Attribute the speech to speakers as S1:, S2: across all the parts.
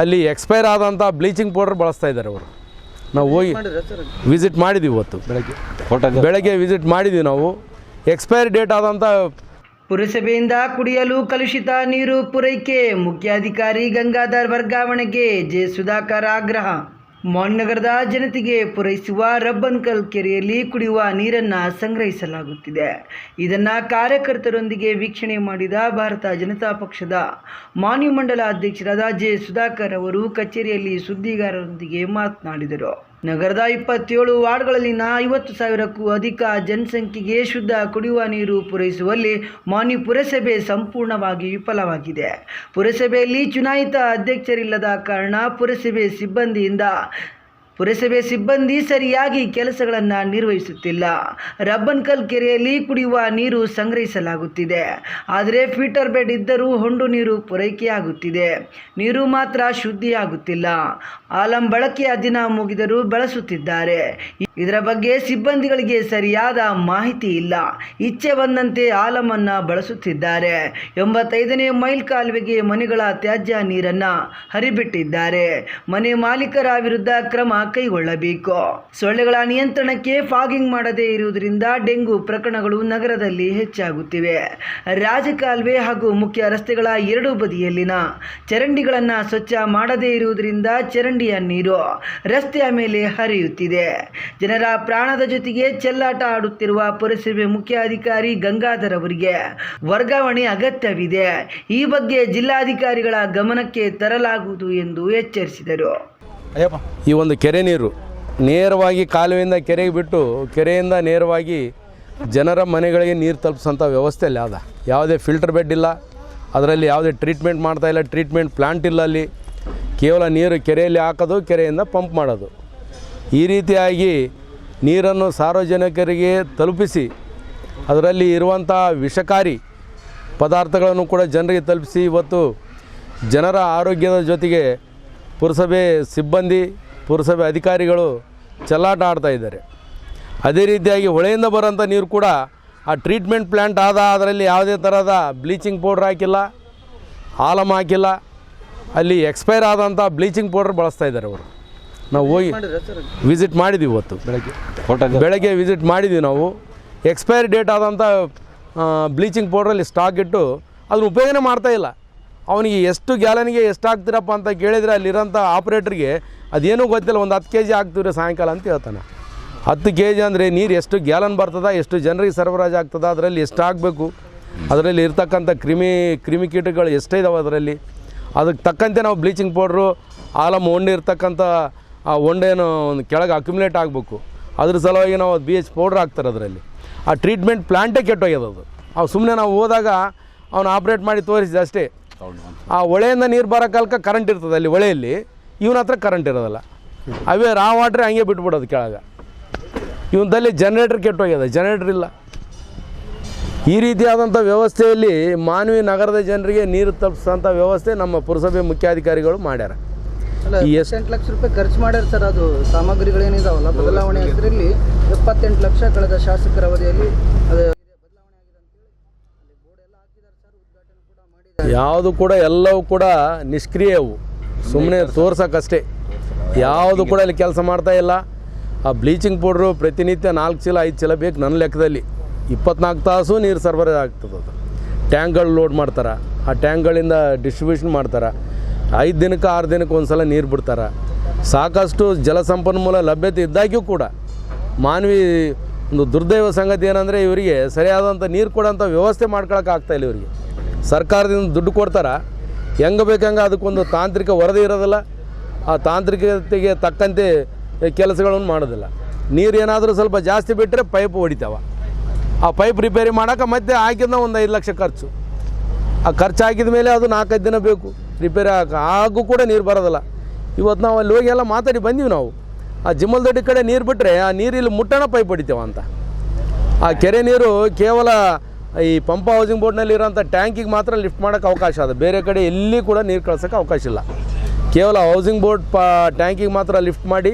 S1: ಅಲ್ಲಿ ಎಕ್ಸ್ಪೈರ್ ಆದಂಥ bleaching powder ಬಳಸ್ತಾ ಇದ್ದಾರೆ ಅವರು. ನಾವು ಹೋಗಿ ವಿಸಿಟ್ ಮಾಡಿದ್ದೀವಿ ಇವತ್ತು. ಬೆಳಗ್ಗೆ. ಬೆಳಗ್ಗೆ ವಿಸಿಟ್ ಮಾಡಿದ್ದೀವಿ ನಾವು. ಎಕ್ಸ್ಪೈರ್ ಡೇಟ್ ಆದಂಥ
S2: ಪುರಸಭೆಯಿಂದ ಕುಡಿಯಲು ಕಲುಷಿತ ನೀರು ಪೂರೈಕೆ ಮುಖ್ಯಾಧಿಕಾರಿ ಗಂಗಾಧರ್ ವರ್ಗಾವಣೆಗೆ ಜೆ ಸುಧಾಕರ್ ಆಗ್ರಹ. ನಗರದ ಜನತೆಗೆ ಪೂರೈಸುವ ರಬ್ಬನ್ಕಲ್ ಕೆರೆಯಲ್ಲಿ ಕುಡಿಯುವ ನೀರನ್ನು ಸಂಗ್ರಹಿಸಲಾಗುತ್ತಿದೆ. ಇದನ್ನು ಕಾರ್ಯಕರ್ತರೊಂದಿಗೆ ವೀಕ್ಷಣೆ ಮಾಡಿದ ಭಾರತ ಜನತಾ ಪಕ್ಷದ ಮಾನ್ಯ ಮಂಡಲ ಅಧ್ಯಕ್ಷರಾದ ಜೆ ಸುಧಾಕರ್ ಅವರು ಕಚೇರಿಯಲ್ಲಿ ಸುದ್ದಿಗಾರರೊಂದಿಗೆ ಮಾತನಾಡಿದರು. ನಗರದ ಇಪ್ಪತ್ತೇಳು ವಾರ್ಡ್ಗಳಲ್ಲಿನ ಐವತ್ತು ಸಾವಿರಕ್ಕೂ ಅಧಿಕ ಜನಸಂಖ್ಯೆಗೆ ಶುದ್ಧ ಕುಡಿಯುವ ನೀರು ಪೂರೈಸುವಲ್ಲಿ ಮಾನ್ಯ ಪುರಸಭೆ ಸಂಪೂರ್ಣವಾಗಿ ವಿಫಲವಾಗಿದೆ. ಪುರಸಭೆಯಲ್ಲಿ ಚುನಾಯಿತ ಅಧ್ಯಕ್ಷರಿಲ್ಲದ ಕಾರಣ ಪುರಸಭೆ ಸಿಬ್ಬಂದಿಯಿಂದ ಪುರಸಭೆ ಸಿಬ್ಬಂದಿ ಸರಿಯಾಗಿ ಕೆಲಸಗಳನ್ನು ನಿರ್ವಹಿಸುತ್ತಿಲ್ಲ. ರಬ್ಬನ್ಕಲ್ ಕೆರೆಯಲ್ಲಿ ಕುಡಿಯುವ ನೀರು ಸಂಗ್ರಹಿಸಲಾಗುತ್ತಿದೆ. ಆದರೆ ಫೀಟರ್ ಬೆಡ್ ಇದ್ದರೂ ಹೊಂಡು ನೀರು ಪೂರೈಕೆಯಾಗುತ್ತಿದೆ. ನೀರು ಮಾತ್ರ ಶುದ್ಧಿಯಾಗುತ್ತಿಲ್ಲ. ಆಲಂ ಬಳಕೆಯ ದಿನ ಮುಗಿದರೂ ಬಳಸುತ್ತಿದ್ದಾರೆ. ಇದರ ಬಗ್ಗೆ ಸಿಬ್ಬಂದಿಗಳಿಗೆ ಸರಿಯಾದ ಮಾಹಿತಿ ಇಲ್ಲ. ಇಚ್ಛೆ ಬಂದಂತೆ ಆಲಮನ್ನು ಬಳಸುತ್ತಿದ್ದಾರೆ. ಎಂಬತ್ತೈದನೇ ಮೈಲ್ ಕಾಲುವೆಗೆ ಮನೆಗಳ ತ್ಯಾಜ್ಯ ನೀರನ್ನು ಹರಿಬಿಟ್ಟಿದ್ದಾರೆ. ಮನೆ ಮಾಲೀಕರ ವಿರುದ್ಧ ಕ್ರಮ ಕೈಗೊಳ್ಳಬೇಕು. ಸೊಳ್ಳೆಗಳ ನಿಯಂತ್ರಣಕ್ಕೆ ಫಾಗಿಂಗ್ ಮಾಡದೇ ಇರುವುದರಿಂದ ಡೆಂಗು ಪ್ರಕರಣಗಳು ನಗರದಲ್ಲಿ ಹೆಚ್ಚಾಗುತ್ತಿವೆ. ರಾಜಕಾಲುವೆ ಹಾಗೂ ಮುಖ್ಯ ರಸ್ತೆಗಳ ಎರಡೂ ಬದಿಯಲ್ಲಿನ ಚರಂಡಿಗಳನ್ನು ಸ್ವಚ್ಛ ಮಾಡದೇ ಇರುವುದರಿಂದ ಚರಂಡಿಯ ನೀರು ರಸ್ತೆಯ ಮೇಲೆ ಹರಿಯುತ್ತಿದೆ. ಜನರ ಪ್ರಾಣದ ಜೊತೆಗೆ ಚೆಲ್ಲಾಟ ಆಡುತ್ತಿರುವ ಪುರಸಭೆ ಮುಖ್ಯಾಧಿಕಾರಿ ಗಂಗಾಧರ್ ಅವರಿಗೆ ವರ್ಗಾವಣೆ ಅಗತ್ಯವಿದೆ. ಈ ಬಗ್ಗೆ ಜಿಲ್ಲಾಧಿಕಾರಿಗಳ ಗಮನಕ್ಕೆ ತರಲಾಗುವುದು ಎಂದು ಎಚ್ಚರಿಸಿದರು.
S1: ಈ ಒಂದು ಕೆರೆ ನೀರು ನೇರವಾಗಿ ಕಾಲುವೆಯಿಂದ ಕೆರೆಗೆ ಬಿಟ್ಟು ಕೆರೆಯಿಂದ ನೇರವಾಗಿ ಜನರ ಮನೆಗಳಿಗೆ ನೀರು ತಲುಪಿಸೋಂಥ ವ್ಯವಸ್ಥೆ ಅಲ್ಲಿ ಅದ. ಯಾವುದೇ ಫಿಲ್ಟರ್ ಬೆಡ್ ಇಲ್ಲ. ಅದರಲ್ಲಿ ಯಾವುದೇ ಟ್ರೀಟ್ಮೆಂಟ್ ಮಾಡ್ತಾ ಇಲ್ಲ. ಟ್ರೀಟ್ಮೆಂಟ್ ಪ್ಲಾಂಟ್ ಇಲ್ಲ ಅಲ್ಲಿ. ಕೇವಲ ನೀರು ಕೆರೆಯಲ್ಲಿ ಹಾಕೋದು ಕೆರೆಯಿಂದ ಪಂಪ್ ಮಾಡೋದು. ಈ ರೀತಿಯಾಗಿ ನೀರನ್ನು ಸಾರ್ವಜನಿಕರಿಗೆ ತಲುಪಿಸಿ, ಅದರಲ್ಲಿ ಇರುವಂಥ ವಿಷಕಾರಿ ಪದಾರ್ಥಗಳನ್ನು ಕೂಡ ಜನರಿಗೆ ತಲುಪಿಸಿ. ಇವತ್ತು ಜನರ ಆರೋಗ್ಯದ ಜೊತೆಗೆ ಪುರಸಭೆ ಸಿಬ್ಬಂದಿ, ಪುರಸಭೆ ಅಧಿಕಾರಿಗಳು ಚೆಲ್ಲಾಟ ಆಡ್ತಾ ಇದ್ದಾರೆ. ಅದೇ ರೀತಿಯಾಗಿ ಹೊಳೆಯಿಂದ ಬರೋಂಥ ನೀರು ಕೂಡ ಆ ಟ್ರೀಟ್ಮೆಂಟ್ ಪ್ಲ್ಯಾಂಟ್ ಆದ ಅದರಲ್ಲಿ ಯಾವುದೇ ಥರದ ಬ್ಲೀಚಿಂಗ್ ಪೌಡ್ರ್ ಹಾಕಿಲ್ಲ ಆಲಮ್ ಹಾಕಿಲ್ಲ. ಅಲ್ಲಿ ಎಕ್ಸ್ಪೈರ್ ಆದಂಥ ಬ್ಲೀಚಿಂಗ್ ಪೌಡ್ರ್ ಬಳಸ್ತಾ ಇದ್ದಾರೆ ಅವರು. ನಾವು ಹೋಗಿ ವಿಸಿಟ್ ಮಾಡಿದ್ದೀವಿ ಇವತ್ತು. ಬೆಳಗ್ಗೆ. ಬೆಳಗ್ಗೆ ವಿಸಿಟ್ ಮಾಡಿದ್ದೀವಿ ನಾವು. ಎಕ್ಸ್ಪೈರಿ ಡೇಟ್ ಆದಂಥ ಬ್ಲೀಚಿಂಗ್ ಪೌಡ್ರಲ್ಲಿ ಸ್ಟಾಕ್ ಇಟ್ಟು ಅದನ್ನ ಉಪಯೋಗನೇ ಮಾಡ್ತಾ ಇಲ್ಲ. ಅವನಿಗೆ ಎಷ್ಟು ಗ್ಯಾಲನ್ಗೆ ಎಷ್ಟು ಹಾಕ್ತೀರಪ್ಪ ಅಂತ ಕೇಳಿದರೆ ಅಲ್ಲಿರೋಂಥ ಆಪ್ರೇಟ್ರಿಗೆ ಅದೇನೂ ಗೊತ್ತಿಲ್ಲ ಒಂದು ಹತ್ತು ಕೆ ಜಿ ಹಾಕ್ತೀವ್ರಿ ಸಾಯಂಕಾಲ ಅಂತ ಹೇಳ್ತಾನೆ. ಹತ್ತು ಕೆ ಜಿ ಅಂದರೆ ನೀರು ಎಷ್ಟು ಗ್ಯಾಲನ್ ಬರ್ತದ ಎಷ್ಟು ಜನರಿಗೆ ಸರಬರಾಜು ಆಗ್ತದ ಅದರಲ್ಲಿ ಎಷ್ಟು ಹಾಕಬೇಕು ಅದರಲ್ಲಿ ಇರ್ತಕ್ಕಂಥ ಕ್ರಿಮಿ ಕ್ರಿಮಿಕೀಟಗಳು ಎಷ್ಟಿದಾವೆ ಅದರಲ್ಲಿ. ಅದಕ್ಕೆ ತಕ್ಕಂತೆ ನಾವು ಬ್ಲೀಚಿಂಗ್ ಪೌಡ್ರು ಆಲಮ್ ಇರ್ತಕ್ಕಂಥ ಆ ಒಂಡೇನು ಒಂದು ಕೆಳಗೆ ಅಕ್ಯುಮುಲೇಟ್ ಆಗಬೇಕು. ಅದ್ರ ಸಲುವಾಗಿ ನಾವು ಅದು ಬಿ ಎಚ್ ಪೌಡ್ರ್ ಹಾಕ್ತಾರೆ ಅದರಲ್ಲಿ. ಆ ಟ್ರೀಟ್ಮೆಂಟ್ ಪ್ಲ್ಯಾಂಟೇ ಕೆಟ್ಟೋಗ್ಯದ ಅದು. ಅವು ಸುಮ್ಮನೆ ನಾವು ಹೋದಾಗ ಅವನು ಆಪ್ರೇಟ್ ಮಾಡಿ ತೋರಿಸಿದ ಅಷ್ಟೇ. ಆ ಹೊಳೆಯಿಂದ ನೀರು ಬರೋ ಕಾಲಕ್ಕೆ ಕರೆಂಟ್ ಇರ್ತದೆ ಅಲ್ಲಿ ಹೊಳೆಯಲ್ಲಿ ಇವನ ಹತ್ರ ಕರೆಂಟ್ ಇರೋದಲ್ಲ. ಅವೇ ರಾ ವಾಟ್ರೆ ಹಂಗೆ ಬಿಟ್ಬಿಡೋದು ಕೆಳಗೆ. ಇವನದಲ್ಲಿ ಜನ್ರೇಟ್ರ್ ಕೆಟ್ಟೋಗ್ಯದ ಜನ್ರೇಟ್ರ್ ಇಲ್ಲ. ಈ ರೀತಿಯಾದಂಥ ವ್ಯವಸ್ಥೆಯಲ್ಲಿ ಮಾನವಿ ನಗರದ ಜನರಿಗೆ ನೀರು ತಪ್ಪಿಸಿದಂಥ ವ್ಯವಸ್ಥೆ ನಮ್ಮ ಪುರಸಭೆ ಮುಖ್ಯಾಧಿಕಾರಿಗಳು ಮಾಡ್ಯಾರ. ಈ ಎಸ್-
S3: ಎಪ್ಪತ್ತೆಂಟು ಲಕ್ಷ ರೂಪಾಯಿ ಖರ್ಚು ಮಾಡ್ಯಾರ ಸರ್ ಅದು. ಸಾಮಗ್ರಿಗಳೇನಿದಾವಲ್ಲ ಬದಲಾವಣೆ ಹೆಸರಲ್ಲಿ ಎಪ್ಪತ್ತೆಂಟು ಲಕ್ಷ ಕಳೆದ ಶಾಸಕರ ಅವಧಿಯಲ್ಲಿ ಅದು ಅಲ್ಲಿ
S1: ಯಾವುದು ಕೂಡ ಎಲ್ಲವೂ ಕೂಡ ನಿಷ್ಕ್ರಿಯವು. ಸುಮ್ಮನೆ ತೋರ್ಸೋಕ್ಕಷ್ಟೇ. ಯಾವುದು ಕೂಡ ಇಲ್ಲಿ ಕೆಲಸ ಮಾಡ್ತಾ ಇಲ್ಲ. ಆ ಬ್ಲೀಚಿಂಗ್ ಪೌಡ್ರು ಪ್ರತಿನಿತ್ಯ ನಾಲ್ಕು ಚೀಲ ಐದು ಚೀಲ ಬೇಕು ನನ್ನ ಲೆಕ್ಕದಲ್ಲಿ. ಇಪ್ಪತ್ನಾಲ್ಕು ತಾಸು ನೀರು ಸರಬರಾಜು ಆಗ್ತದೆ ಅದು ಟ್ಯಾಂಕ್ಗಳು ಲೋಡ್ ಮಾಡ್ತಾರೆ. ಆ ಟ್ಯಾಂಕ್ಗಳಿಂದ ಡಿಸ್ಟ್ರಿಬ್ಯೂಷನ್ ಮಾಡ್ತಾರೆ. ಐದು ದಿನಕ್ಕೆ ಆರು ದಿನಕ್ಕೆ ಒಂದು ಸಲ ನೀರು ಬಿಡ್ತಾರೆ. ಸಾಕಷ್ಟು ಜಲಸಂಪನ್ಮೂಲ ಲಭ್ಯತೆ ಇದ್ದಾಗ್ಯೂ ಕೂಡ ಮಾನವಿ ಒಂದು ದುರ್ದೈವ ಸಂಗತಿ ಏನಂದರೆ ಇವರಿಗೆ ಸರಿಯಾದಂಥ ನೀರು ಕೊಡೋಂಥ ವ್ಯವಸ್ಥೆ ಮಾಡ್ಕೊಳಕ್ಕೆ ಆಗ್ತಾ ಇಲ್ಲ ಇವರಿಗೆ. ಸರ್ಕಾರದಿಂದ ದುಡ್ಡು ಕೊಡ್ತಾರೆ. ಹೆಂಗೆ ಬೇಕಂಗೆ ಅದಕ್ಕೊಂದು ತಾಂತ್ರಿಕ ವರದಿ ಇರೋದಿಲ್ಲ. ಆ ತಾಂತ್ರಿಕತೆಗೆ ತಕ್ಕಂತೆ ಕೆಲಸಗಳನ್ನು ಮಾಡೋದಿಲ್ಲ. ನೀರು ಏನಾದರೂ ಸ್ವಲ್ಪ ಜಾಸ್ತಿ ಬಿಟ್ಟರೆ ಪೈಪ್ ಹೊಡಿತಾವೆ. ಆ ಪೈಪ್ ರಿಪೇರಿ ಮಾಡೋಕೆ ಮತ್ತೆ ಹಾಕಿದ್ನ ಒಂದು ಐದು ಲಕ್ಷ ಖರ್ಚು. ಆ ಖರ್ಚು ಹಾಕಿದ ಮೇಲೆ ಅದು ನಾಲ್ಕೈದು ದಿನ ಬೇಕು. ರಿಪೇರಿ ಆಗ ಆಗೂ ಕೂಡ ನೀರು ಬರೋದಿಲ್ಲ. ಇವತ್ತು ನಾವು ಅಲ್ಲಿ ಹೋಗಿ ಎಲ್ಲ ಮಾತಾಡಿ ಬಂದೀವಿ ನಾವು. ಆ ಜಿಮ್ಮಲ್ದೊಡ್ಡಿ ಕಡೆ ನೀರು ಬಿಟ್ಟರೆ ಆ ನೀರು ಇಲ್ಲಿ ಮುಟ್ಟಣ ಪೈಪ್ ಹೊಡಿತೇವ ಅಂತ. ಆ ಕೆರೆ ನೀರು ಕೇವಲ ಈ ಪಂಪ ಹೌಸಿಂಗ್ ಬೋರ್ಡ್ನಲ್ಲಿ ಇರೋಂಥ ಟ್ಯಾಂಕಿಗೆ ಮಾತ್ರ ಲಿಫ್ಟ್ ಮಾಡೋಕ್ಕೆ ಅವಕಾಶ ಅದು. ಬೇರೆ ಕಡೆ ಎಲ್ಲಿ ಕೂಡ ನೀರು ಕಳ್ಸೋಕ್ಕೆ ಅವಕಾಶ ಇಲ್ಲ. ಕೇವಲ ಹೌಸಿಂಗ್ ಬೋರ್ಡ್ ಪ ಟ್ಯಾಂಕಿಗೆ ಮಾತ್ರ ಲಿಫ್ಟ್ ಮಾಡಿ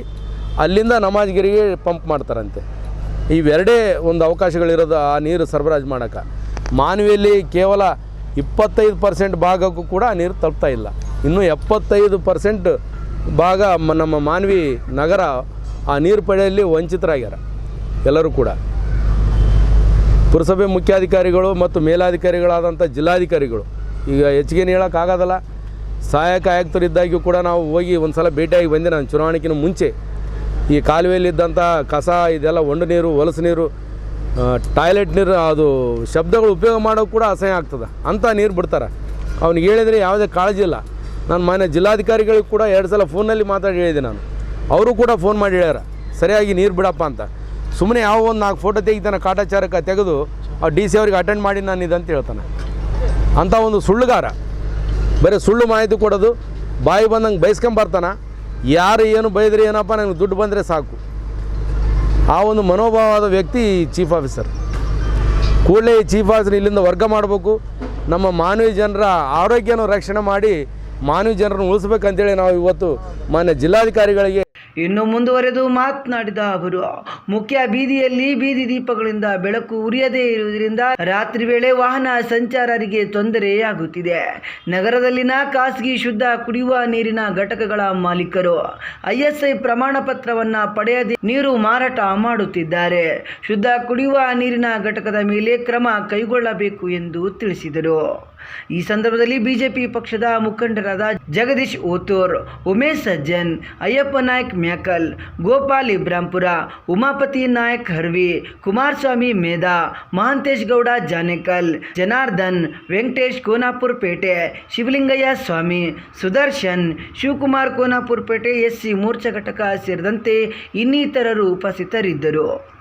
S1: ಅಲ್ಲಿಂದ ನಮಾಜ್ಗಿರಿಗೆ ಪಂಪ್ ಮಾಡ್ತಾರಂತೆ. ಇವೆರಡೇ ಒಂದು ಅವಕಾಶಗಳಿರೋದು ಆ ನೀರು ಸರಬರಾಜು ಮಾಡೋಕ್ಕೆ. ಮಾನವಿಯಲ್ಲಿ ಕೇವಲ ಇಪ್ಪತ್ತೈದು ಪರ್ಸೆಂಟ್ ಭಾಗಕ್ಕೂ ಕೂಡ ನೀರು ತಲುಪ್ತಾ ಇಲ್ಲ. ಇನ್ನೂ ಎಪ್ಪತ್ತೈದು ಪರ್ಸೆಂಟ್ ಭಾಗ ನಮ್ಮ ಮಾನವಿ ನಗರ ಆ ನೀರು ಪಡೆಯಲ್ಲಿ ವಂಚಿತರಾಗ್ಯಾರ. ಎಲ್ಲರೂ ಕೂಡ. ಪುರಸಭೆ ಮುಖ್ಯಾಧಿಕಾರಿಗಳು ಮತ್ತು ಮೇಲಾಧಿಕಾರಿಗಳಾದಂಥ ಜಿಲ್ಲಾಧಿಕಾರಿಗಳು. ಈಗ ಹೆಚ್ಚಿಗೆ ಹೇಳೋಕ್ಕಾಗೋದಲ್ಲ ಸಹಾಯಕ ಆಯುಕ್ತರಿದ್ದಾಗಿಯೂ ಕೂಡ ನಾವು ಹೋಗಿ ಒಂದು ಸಲ ಭೇಟಿಯಾಗಿ ಬಂದೆ ನಾನು ಚುನಾವಣೆಗಿನ ಮುಂಚೆ ಈ ಕಾಲುವೆಯಲ್ಲಿದ್ದಂಥ ಕಸ, ಇದೆಲ್ಲ ಒಂಡು ನೀರು, ಹೊಲಸು ನೀರು ಟಾಯ್ಲೆಟ್ ನೀರು, ಅದು ಶಬ್ದಗಳು ಉಪಯೋಗ ಮಾಡೋಕೆ ಕೂಡ ಅಸಹ್ಯ ಆಗ್ತದೆ. ಅಂಥ ನೀರು ಬಿಡ್ತಾರೆ. ಅವ್ನಿಗೆ ಹೇಳಿದರೆ ಯಾವುದೇ ಕಾಳಜಿ ಇಲ್ಲ. ನಾನು ಮಾನ್ಯ ಜಿಲ್ಲಾಧಿಕಾರಿಗಳಿಗೆ ಕೂಡ ಎರಡು ಸಲ ಫೋನಲ್ಲಿ ಮಾತಾಡಿ ಹೇಳಿದೆ ನಾನು. ಅವರು ಕೂಡ ಫೋನ್ ಮಾಡಿ ಹೇಳ್ಯಾರ. ಸರಿಯಾಗಿ ನೀರು ಬಿಡಪ್ಪ ಅಂತ. ಸುಮ್ಮನೆ ಯಾವ ಒಂದು ನಾಲ್ಕು ಫೋಟೋ ತೆಗಿತಾನೆ ಕಾಟಾಚಾರಕ್ಕೆ ತೆಗೆದು ಆ ಡಿ ಸಿ ಅವ್ರಿಗೆ ಅಟೆಂಡ್ ಮಾಡಿ ನಾನು ಇದಂತ ಹೇಳ್ತಾನೆ. ಅಂಥ ಒಂದು ಸುಳ್ಳುಗಾರ. ಬರೀ ಸುಳ್ಳು ಮಾಹಿತಿ ಕೊಡೋದು. ಬಾಯಿ ಬಂದಂಗೆ ಬೈಸ್ಕೊಂಬರ್ತಾನೆ ಯಾರು ಏನು ಬೈದ್ರೆ ಏನಪ್ಪ, ನನಗೆ ದುಡ್ಡು ಬಂದರೆ ಸಾಕು. ಆ ಒಂದು ಮನೋಭಾವದ ವ್ಯಕ್ತಿ ಚೀಫ್ ಆಫೀಸರ್ ಕೂಡಲೇ ಈ ಚೀಫ್ ಆಫೀಸರ್ ಇಲ್ಲಿಂದ ವರ್ಗ ಮಾಡಬೇಕು. ನಮ್ಮ ಮಾನವೀಯ ಜನರ ಆರೋಗ್ಯನ ರಕ್ಷಣೆ ಮಾಡಿ ಮಾನವೀಯ ಜನರನ್ನು ಉಳಿಸ್ಬೇಕಂತೇಳಿ ನಾವು ಇವತ್ತು ಮಾನ್ಯ ಜಿಲ್ಲಾಧಿಕಾರಿಗಳಿಗೆ
S2: ಇನ್ನು ಮುಂದುವರೆದು ಮಾತನಾಡಿದ ಅವರು, ಮುಖ್ಯ ಬೀದಿಯಲ್ಲಿ ಬೀದಿ ದೀಪಗಳಿಂದ ಬೆಳಕು ಉರಿಯದೇ ಇರುವುದರಿಂದ ರಾತ್ರಿ ವೇಳೆ ವಾಹನ ಸಂಚಾರರಿಗೆ ತೊಂದರೆಯಾಗುತ್ತಿದೆ. ನಗರದಲ್ಲಿನ ಖಾಸಗಿ ಶುದ್ಧ ಕುಡಿಯುವ ನೀರಿನ ಘಟಕಗಳ ಮಾಲೀಕರು ಐಎಸ್ಐ ಪ್ರಮಾಣ ಪತ್ರವನ್ನ ಪಡೆಯದೆ ನೀರು ಮಾರಾಟ ಮಾಡುತ್ತಿದ್ದಾರೆ. ಶುದ್ಧ ಕುಡಿಯುವ ನೀರಿನ ಘಟಕದ ಮೇಲೆ ಕ್ರಮ ಕೈಗೊಳ್ಳಬೇಕು ಎಂದು ತಿಳಿಸಿದರು. ಈ ಸಂದರ್ಭದಲ್ಲಿ ಬಿಜೆಪಿ ಪಕ್ಷದ ಮುಖಂಡರಾದ ಜಗದೀಶ್ ಓತೂರ್, ಉಮೇಶ್ ಸಜ್ಜನ್, ಅಯ್ಯಪ್ಪ ನಾಯ್ಕ್ ಮ್ಯಾಕಲ್, ಗೋಪಾಲ್ ಇಬ್ರಾಂಪುರ, ಉಮಾಪತಿ ನಾಯಕ್ ಹರ್ವಿ, ಕುಮಾರಸ್ವಾಮಿ ಮೇಧಾ, ಮಹಾಂತೇಶ್ ಗೌಡ ಜಾನೇಕಲ್, ಜನಾರ್ದನ್, ವೆಂಕಟೇಶ್ ಕೋನಾಪುರ್ ಪೇಟೆ, ಶಿವಲಿಂಗಯ್ಯ ಸ್ವಾಮಿ, ಸುದರ್ಶನ್, ಶಿವಕುಮಾರ್ ಕೋನಾಪುರ್ ಪೇಟೆ, ಎಸ್ಸಿ ಮೋರ್ಚಾ ಘಟಕ ಸೇರಿದಂತೆ ಇನ್ನಿತರರು ಉಪಸ್ಥಿತರಿದ್ದರು.